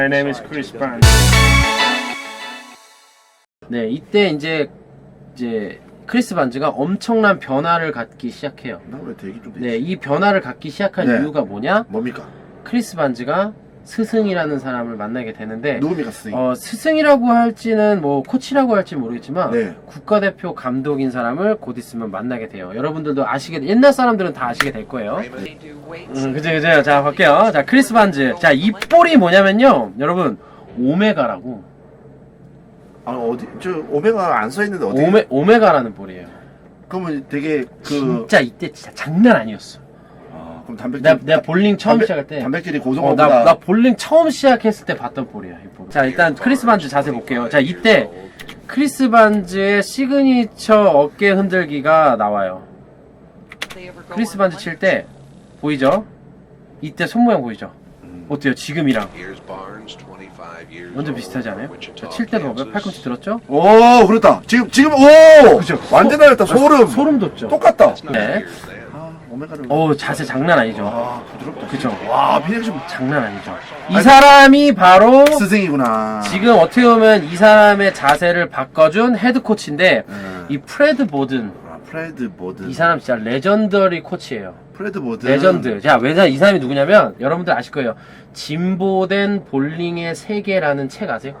My name is Chris Barnes. 네, 이때 이제 이제 크리스 반즈가 엄청난 변화를 갖기 시작해요. 나왜 되게 좀 네, 이 변화를 갖기 시작한 네. 이유가 뭐냐? 뭡니까? 크리스 반즈가 스승이라는 사람을 만나게 되는데 누굽니까 선생님? 어, 스승이라고 할지는 뭐 코치라고 할지 모르겠지만 네. 국가대표 감독인 사람을 곧 있으면 만나게 돼요. 여러분들도 아시게 옛날 사람들은 다 아시게 될 거예요. 음, 그죠 그죠. 자 볼게요. 자 크리스 반즈. 자 이 볼이 뭐냐면요, 여러분 오메가라고 아 어디 저 오메가 안 써 있는데 어디? 오메 오메가라는 볼이에요. 그러면 되게 그 진짜 이때 진짜 장난 아니었어. 아, 그럼 단백질 내가, 내가 볼링 처음 단백- 시작할 때 단백질이 어, 고성어보다 나, 나 볼링 처음 시작했을 때 봤던 볼이야, 이 볼. 자, 일단 크리스 반즈 자세 볼게요. 자, 이때 크리스 반즈의 시그니처 어깨 흔들기가 나와요. 크리스 반즈 칠 때 보이죠? 이때 손 모양 보이죠? 어때요? 지금이랑 완전 비슷하지 않아요? 칠 때도 봐봐요. 팔꿈치 들었죠? 오 그렇다 지금 지금 오 그죠? 완전 다르다 소름 소름 돋죠? 똑같다 네. 아 오메가를 어 자세 장난 아니죠? 아 부드럽다 그죠? 와 피닉스 장난 아니죠? 이 사람이 바로 스승이구나 지금 어떻게 보면 이 사람의 자세를 바꿔준 헤드 코치인데 음. 이 프레드 보든 아, 프레드 보든 이 사람 진짜 레전더리 코치예요. 프레드 보든 레전드. 자, 왜냐 이 사람이 누구냐면 여러분들 아실 거예요. 진보된 볼링의 세계라는 책 아세요?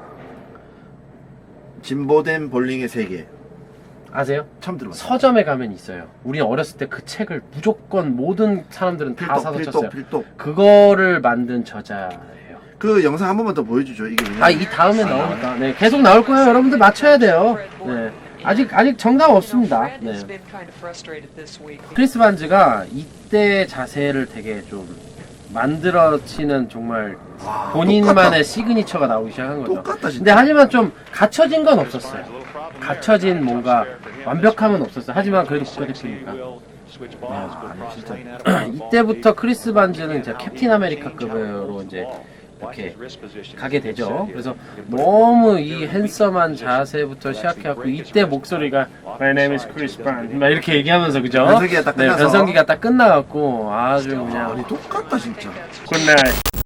진보된 볼링의 세계 아세요? 처음 들어봤어 서점에 가면 있어요. 우리 어렸을 때 그 책을 무조건 모든 사람들은 다 필독 사서 필독 쳤어요. 필독 그거를 만든 저자예요. 그 영상 한 번만 더 보여주죠 이게 뭐냐 아, 이 다음에 나오니까. 네, 계속 나올 거예요. 여러분들 맞춰야 돼요. 네. 아직, 아직 정답 없습니다. 네. 크리스 반즈가 이때 자세를 되게 좀 만들어지는 정말 와, 본인만의 시그니처가 나오기 시작한 거죠. 똑같다 진짜 근데 하지만 좀 갖춰진 건 없었어요. 갖춰진 뭔가 완벽함은 없었어요. 하지만 그래도 국가대표니까. 아, 진짜 이때부터 크리스 반즈는 이제 캡틴 아메리카급으로 이제 이렇게 가게 되죠. 그래서 너무 이 핸섬한 자세부터 시작해갖고 이때 목소리가 My name is Chris Brown 막 이렇게 얘기하면서 그죠? 변성기가 딱 네, 끝나서. 변성기가 딱 끝나갖고 아주 그냥 아니 똑같다 진짜 Good night.